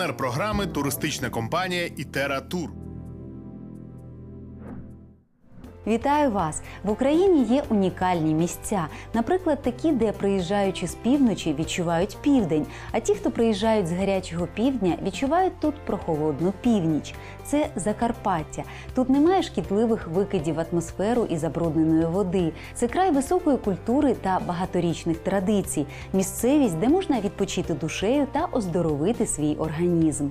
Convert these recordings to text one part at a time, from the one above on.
Партнер програми туристична компанія Ітера Тур. Вітаю вас! В Україні є унікальні місця, наприклад, такі, де приїжджаючи з півночі, відчувають південь. А ті, хто приїжджають з гарячого півдня, відчувають тут прохолодну північ. Це Закарпаття. Тут немає шкідливих викидів в атмосферу і забрудненої води. Це край високої культури та багаторічних традицій, місцевість, де можна відпочити душею та оздоровити свій організм.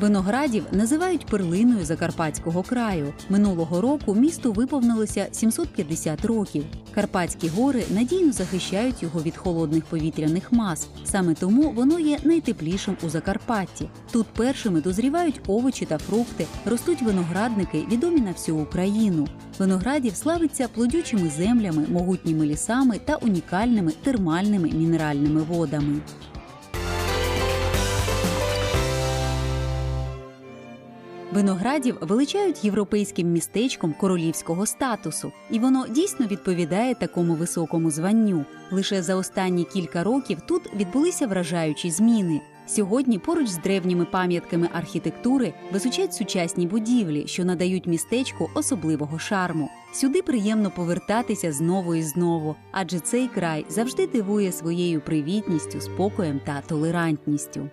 Виноградів називають перлиною Закарпатського краю. Минулого року місту виповнилося 750 років. Карпатські гори надійно захищають його від холодних повітряних мас. Саме тому воно є найтеплішим у Закарпатті. Тут першими дозрівають овочі та фрукти, ростуть виноградники, відомі на всю Україну. Виноградів славиться плодючими землями, могутніми лісами та унікальними термальними мінеральними водами. Виноградів величають європейським містечком королівського статусу, і воно дійсно відповідає такому високому званню. Лише за останні кілька років тут відбулися вражаючі зміни. Сьогодні поруч з древніми пам'ятками архітектури височать сучасні будівлі, що надають містечку особливого шарму. Сюди приємно повертатися знову і знову, адже цей край завжди дивує своєю привітністю, спокоєм та толерантністю.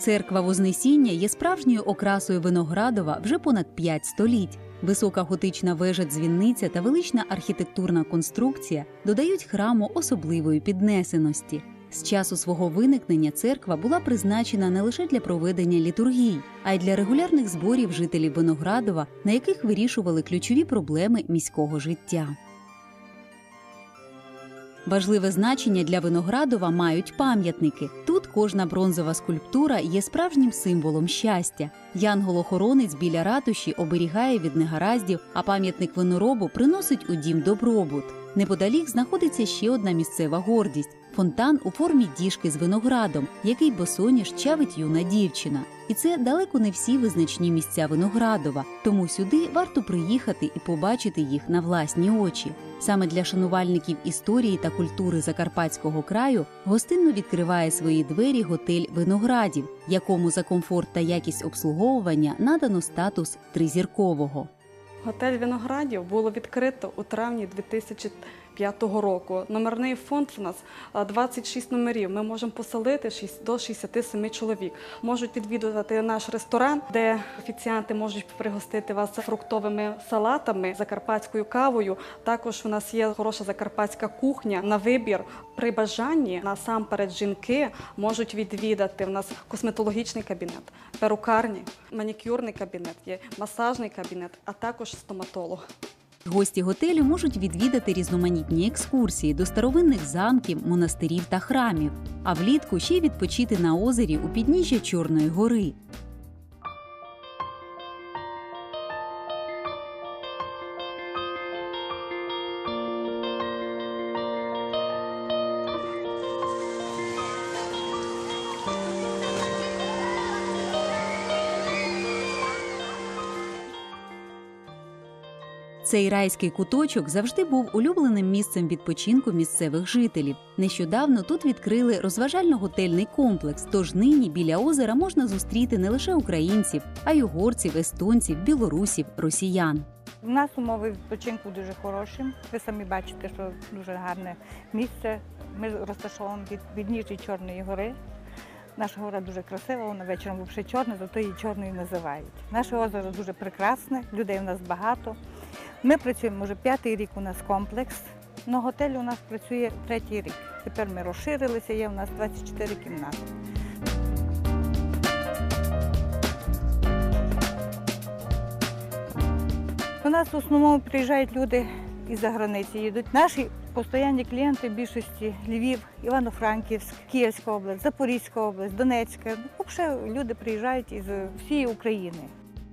Церква Вознесіння є справжньою окрасою Виноградова вже понад п'ять століть. Висока готична вежа дзвінниця та велична архітектурна конструкція додають храму особливої піднесеності. З часу свого виникнення церква була призначена не лише для проведення літургій, а й для регулярних зборів жителів Виноградова, на яких вирішували ключові проблеми міського життя. Важливе значення для Виноградова мають пам'ятники. Кожна бронзова скульптура є справжнім символом щастя. Янгол-охоронець біля ратуші оберігає від негараздів, а пам'ятник виноробу приносить у дім добробут. Неподалік знаходиться ще одна місцева гордість фонтан у формі діжки з виноградом, який босоніж чавить юна дівчина. І це далеко не всі визначні місця Виноградова, тому сюди варто приїхати і побачити їх на власні очі. Саме для шанувальників історії та культури Закарпатського краю гостинно відкриває свої двері готель виноградів, якому за комфорт та якість обслуговування надано статус тризіркового. Готель Виноградів було відкрито у травні 2005 року. Номерний фонд у нас а, 26 номерів. Ми можемо поселити шість- до 67 чоловік. Можуть відвідувати наш ресторан, де офіціанти можуть пригостити вас фруктовими салатами, закарпатською кавою. Також у нас є хороша закарпатська кухня на вибір. При бажанні насамперед жінки можуть відвідати. У нас косметологічний кабінет, перукарні, манікюрний кабінет, є масажний кабінет, а також стоматолог. Гості готелю можуть відвідати різноманітні екскурсії до старовинних замків, монастирів та храмів, а влітку ще й відпочити на озері у підніжжя Чорної гори. Цей райський куточок завжди був улюбленим місцем відпочинку місцевих жителів. Нещодавно тут відкрили розважально-готельний комплекс. Тож нині біля озера можна зустріти не лише українців, а й угорців, естонців, білорусів, росіян. У нас умови відпочинку дуже хороші. Ви самі бачите, що дуже гарне місце. Ми розташовані від підніжжя Чорної гори. Наша гора дуже красива, вона вечором взагалі чорна, зато її чорною називають. Наше озеро дуже прекрасне, людей у нас багато. Ми працюємо вже п'ятий рік у нас комплекс. На готелі у нас працює третій рік. Тепер ми розширилися, є у нас 24 кімнати. До нас в основному приїжджають люди із-за границі їдуть. Наші постійні клієнти в більшості Львів, Івано-Франківськ, Київська область, Запорізька область, Донецька. Взагалі люди приїжджають із всієї України.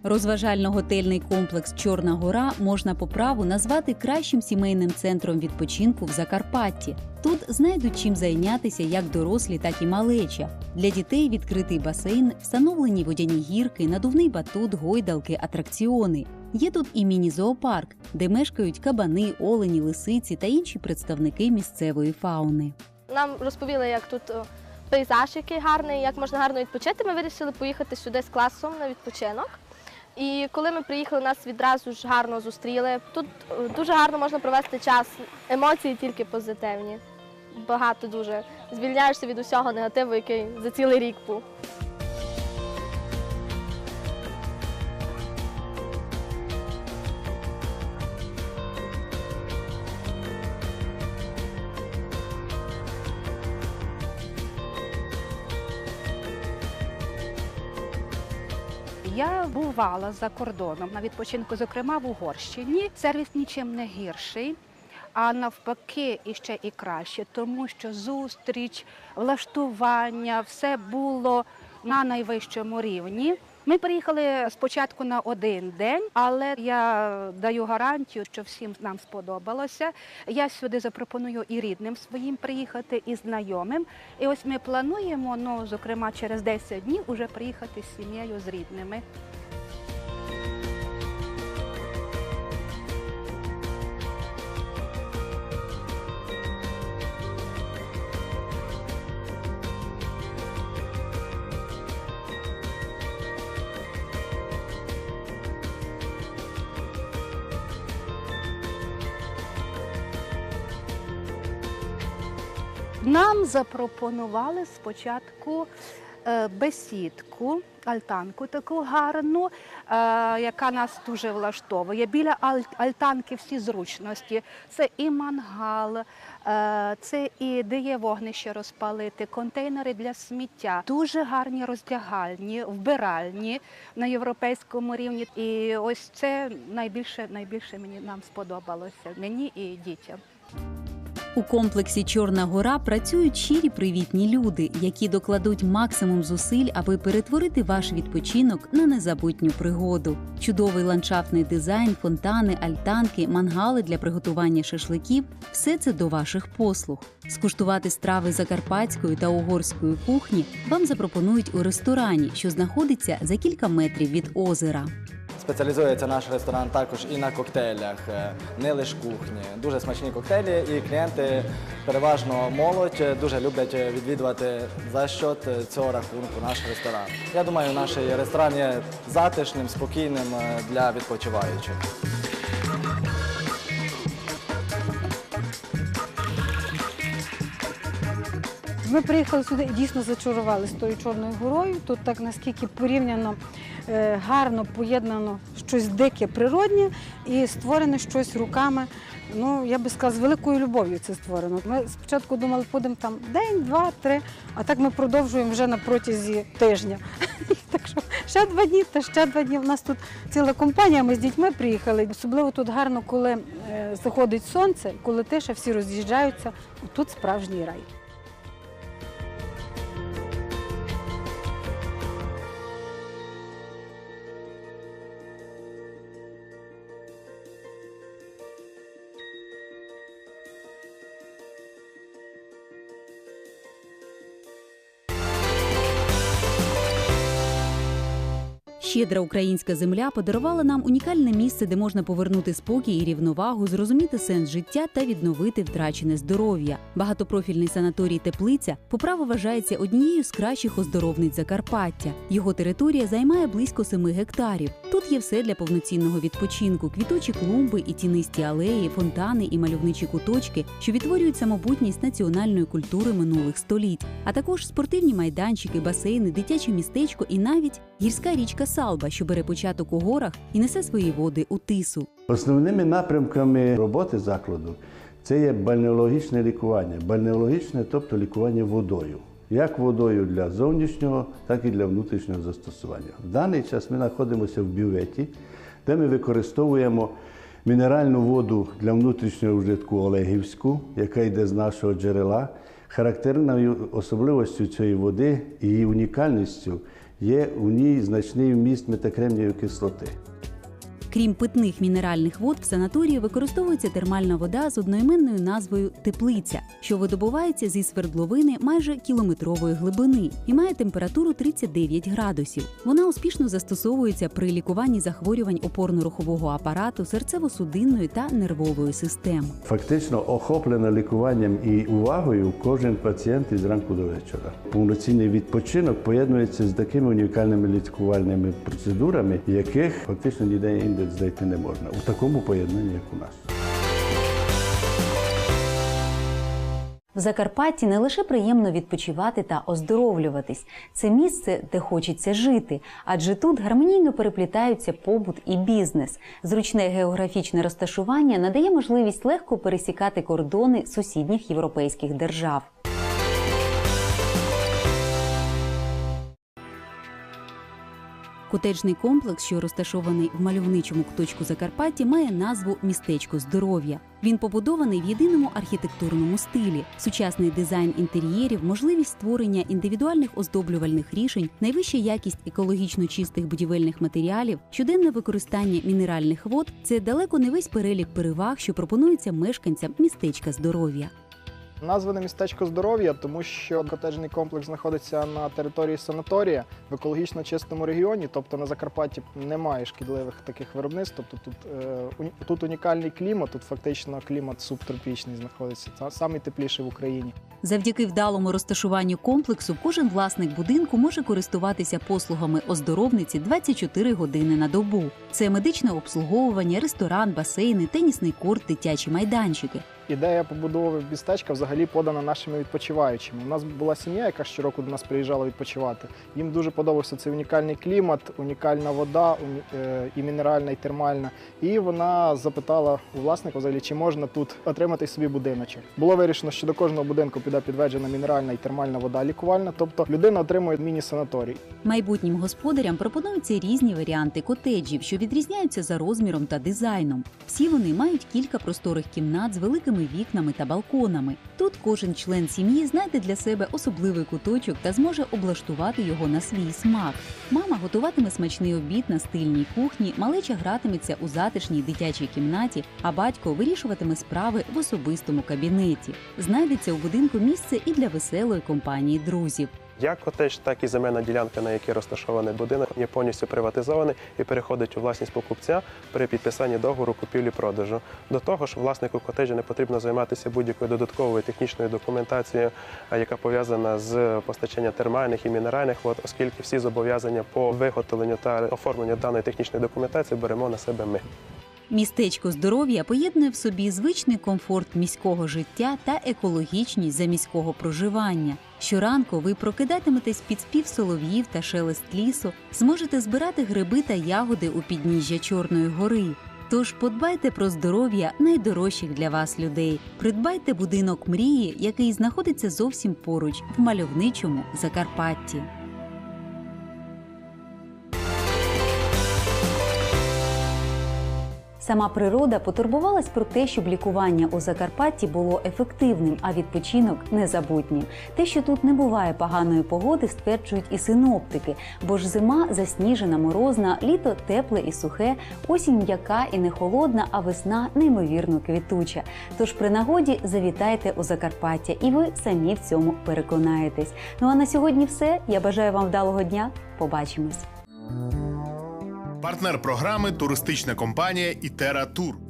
Розважально-готельний комплекс Чорна гора можна по праву назвати кращим сімейним центром відпочинку в Закарпатті. Тут знайдуть чим зайнятися як дорослі, так і малеча. Для дітей відкритий басейн, встановлені водяні гірки, надувний батут, гойдалки, атракціони. Є тут і міні-зоопарк, де мешкають кабани, олені, лисиці та інші представники місцевої фауни. Нам розповіли, як тут пейзаж, який гарний, як можна гарно відпочити. Ми вирішили поїхати сюди з класом на відпочинок. І коли ми приїхали, нас відразу ж гарно зустріли. Тут е, дуже гарно можна провести час, емоції тільки позитивні. Багато дуже. Звільняєшся від усього негативу, який за цілий рік був. Бувала за кордоном на відпочинку, зокрема в Угорщині. Сервіс нічим не гірший, а навпаки, іще і краще, тому що зустріч, влаштування, все було на найвищому рівні. Ми приїхали спочатку на один день, але я даю гарантію, що всім нам сподобалося. Я сюди запропоную і рідним своїм приїхати, і знайомим. І ось ми плануємо, ну зокрема, через 10 днів уже приїхати з сім'єю з рідними. Нам запропонували спочатку е, бесідку, альтанку таку гарну, е, яка нас дуже влаштовує. Біля альтанки всі зручності. Це і мангал, е, це і де є вогнище розпалити, контейнери для сміття, дуже гарні роздягальні, вбиральні на європейському рівні. І ось це найбільше, найбільше мені нам сподобалося мені і дітям. У комплексі Чорна гора працюють щирі привітні люди, які докладуть максимум зусиль, аби перетворити ваш відпочинок на незабутню пригоду. Чудовий ландшафтний дизайн, фонтани, альтанки, мангали для приготування шашликів все це до ваших послуг. Скуштувати страви закарпатської та угорської кухні вам запропонують у ресторані, що знаходиться за кілька метрів від озера. Спеціалізується наш ресторан також і на коктейлях, е, не лише кухні. Дуже смачні коктейлі, і клієнти переважно молодь е, дуже люблять е, відвідувати за счет цього рахунку наш ресторан. Я думаю, наш ресторан є затишним, спокійним для відпочиваючих. Ми приїхали сюди і дійсно зачарували з тою Чорною горою. Тут так наскільки порівняно гарно поєднано щось дике, природнє і створене щось руками. Ну, я би сказала, з великою любов'ю це створено. Ми спочатку думали, будемо там день, два, три, а так ми продовжуємо вже на протязі тижня. Так що ще два дні, та ще два дні. У нас тут ціла компанія, ми з дітьми приїхали. Особливо тут гарно, коли е, заходить сонце, коли тиша, всі роз'їжджаються. Тут справжній рай. Щедра українська земля подарувала нам унікальне місце, де можна повернути спокій і рівновагу, зрозуміти сенс життя та відновити втрачене здоров'я. Багатопрофільний санаторій Теплиця по праву вважається однією з кращих оздоровниць Закарпаття. Його територія займає близько 7 гектарів. Тут є все для повноцінного відпочинку: квіточі клумби і тінисті алеї, фонтани і мальовничі куточки, що відтворюють самобутність національної культури минулих століть, а також спортивні майданчики, басейни, дитяче містечко і навіть гірська річка Салба, що бере початок у горах і несе свої води у тису. Основними напрямками роботи закладу це є бальнеологічне лікування. Бальнеологічне, тобто лікування водою. Як водою для зовнішнього, так і для внутрішнього застосування. В даний час ми знаходимося в бюветі, де ми використовуємо мінеральну воду для внутрішнього вжитку Олегівську, яка йде з нашого джерела. Характерною особливостю цієї води і її унікальністю є у ній значний вміст метакремнієвої кислоти. Крім питних мінеральних вод, в санаторії використовується термальна вода з одноіменною назвою теплиця, що видобувається зі свердловини майже кілометрової глибини і має температуру 39 градусів. Вона успішно застосовується при лікуванні захворювань опорно-рухового апарату, серцево-судинної та нервової систем. Фактично охоплено лікуванням і увагою кожен пацієнт із ранку до вечора. Повноцінний відпочинок поєднується з такими унікальними лікувальними процедурами, яких фактично ніде інде знайти не можна у такому поєднанні, як у нас. В Закарпатті не лише приємно відпочивати та оздоровлюватись. Це місце, де хочеться жити, адже тут гармонійно переплітаються побут і бізнес. Зручне географічне розташування надає можливість легко пересікати кордони сусідніх європейських держав. Котеджний комплекс, що розташований в мальовничому куточку Закарпаття, має назву Містечко здоров'я. Він побудований в єдиному архітектурному стилі. Сучасний дизайн інтер'єрів, можливість створення індивідуальних оздоблювальних рішень, найвища якість екологічно чистих будівельних матеріалів, щоденне використання мінеральних вод це далеко не весь перелік переваг, що пропонується мешканцям містечка здоров'я. Назване містечко здоров'я, тому що котеджний комплекс знаходиться на території санаторія в екологічно чистому регіоні, тобто на Закарпатті немає шкідливих таких виробництв. Тобто тут, е, тут унікальний клімат, тут фактично клімат субтропічний знаходиться, це самий тепліший в Україні. Завдяки вдалому розташуванню комплексу кожен власник будинку може користуватися послугами оздоровниці 24 години на добу. Це медичне обслуговування, ресторан, басейни, тенісний корт, дитячі майданчики. Ідея побудови містечка взагалі подана нашими відпочиваючими. У нас була сім'я, яка щороку до нас приїжджала відпочивати. Їм дуже подобався цей унікальний клімат, унікальна вода е, і мінеральна, і термальна. І вона запитала у власника, взагалі, чи можна тут отримати собі будиночок. Було вирішено, що до кожного будинку піде підведена мінеральна і термальна вода лікувальна, тобто людина отримує міні-санаторій. Майбутнім господарям пропонуються різні варіанти котеджів, що відрізняються за розміром та дизайном. Всі вони мають кілька просторих кімнат з великими вікнами та балконами. Тут кожен член сім'ї знайде для себе особливий куточок та зможе облаштувати його на свій смак. Мама готуватиме смачний обід на стильній кухні, малеча гратиметься у затишній дитячій кімнаті, а батько вирішуватиме справи в особистому кабінеті. Знайдеться у будинку місце і для веселої компанії друзів. Як котедж, так і земельна ділянка, на якій розташований будинок, є повністю приватизований і переходить у власність покупця при підписанні договору купівлі-продажу. До того ж, власнику котеджа не потрібно займатися будь-якою додатковою технічною документацією, яка пов'язана з постачанням термальних і мінеральних вод, оскільки всі зобов'язання по виготовленню та оформленню даної технічної документації беремо на себе ми. Містечко здоров'я поєднує в собі звичний комфорт міського життя та екологічність заміського проживання. Щоранку ви прокидатиметесь під спів солов'їв та шелест лісу, зможете збирати гриби та ягоди у підніжжя Чорної гори. Тож подбайте про здоров'я найдорожчих для вас людей. Придбайте будинок мрії, який знаходиться зовсім поруч в мальовничому Закарпатті. Сама природа потурбувалась про те, щоб лікування у Закарпатті було ефективним, а відпочинок незабутнім. Те, що тут не буває поганої погоди, стверджують і синоптики, бо ж зима засніжена, морозна, літо тепле і сухе, осінь м'яка і не холодна, а весна неймовірно квітуча. Тож при нагоді завітайте у Закарпаття, і ви самі в цьому переконаєтесь. Ну а на сьогодні все. Я бажаю вам вдалого дня. Побачимось. Партнер програми туристична компанія Ітера Тур.